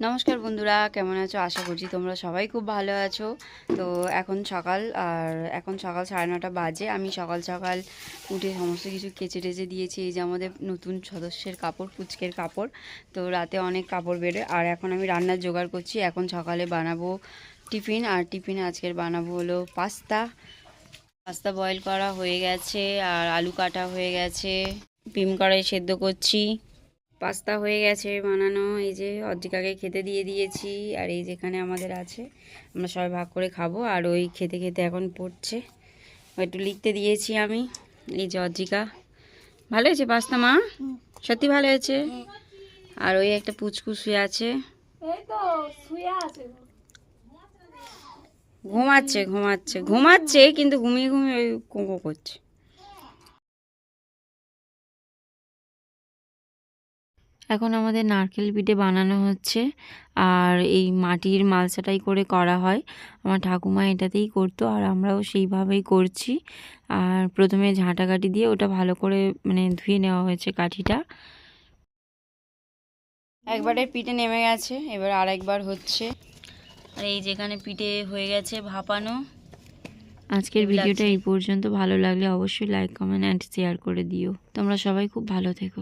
নমস্কার বন্ধুরা, কেমন আছো? আশা করছি তোমরা সবাই খুব ভালো আছো। তো এখন সকাল, আর এখন সকাল সাড়ে নটা বাজে। আমি সকাল সকাল উঠে সমস্ত কিছু কেচে টেচে দিয়েছি। এই যে আমাদের নতুন সদস্যের কাপড়, পুচকের কাপড়। তো রাতে অনেক কাপড় বেরোয়। আর এখন আমি রান্নার জোগাড় করছি। এখন সকালে বানাবো টিফিন। আর টিফিনে আজকের বানাবো হলো পাস্তা। পাস্তা বয়েল করা হয়ে গেছে। আর আলু কাটা হয়ে গেছে। পিম কড়াই সেদ্ধ করছি। পাস্তা হয়ে গেছে বানানো এই যে অর্জিকাকে খেতে দিয়ে দিয়েছি আর এই যেখানে আমাদের আছে আমরা সবাই ভাগ করে খাব আর ওই খেতে খেতে এখন পড়ছে। একটু লিখতে দিয়েছি আমি এই যে অর্জিকা। ভালো হয়েছে পাস্তা মা? সত্যি ভালো হয়েছে? আর ওই একটা পুচকু আছে। শুয়ে আছে। ঘুমাচ্ছে ঘুমাচ্ছে। ঘুমাচ্ছে কিন্তু ঘুমিয়ে ঘুমিয়ে ওই কোঁকো করছে। এখন আমাদের নারকেল পিঠে বানানো হচ্ছে আর এই মাটির মালসাটাই করে করা হয়। আমার ঠাকুমা এটাতেই করতো আর আমরাও সেইভাবেই করছি। আর প্রথমে ঝাঁটা কাঠি দিয়ে ওটা ভালো করে মানে ধুয়ে নেওয়া হয়েছে কাঠিটা। একবারের পিঠে নেমে গেছে এবার আরেকবার হচ্ছে। আর এই যেখানে পিঠে হয়ে গেছে ভাপানো আজকের ভিডিওটা এই পর্যন্ত। ভালো লাগলে অবশ্যই লাইক কমেন্ট অ্যান্ড শেয়ার করে দিও। তোমরা সবাই খুব ভালো থেকো।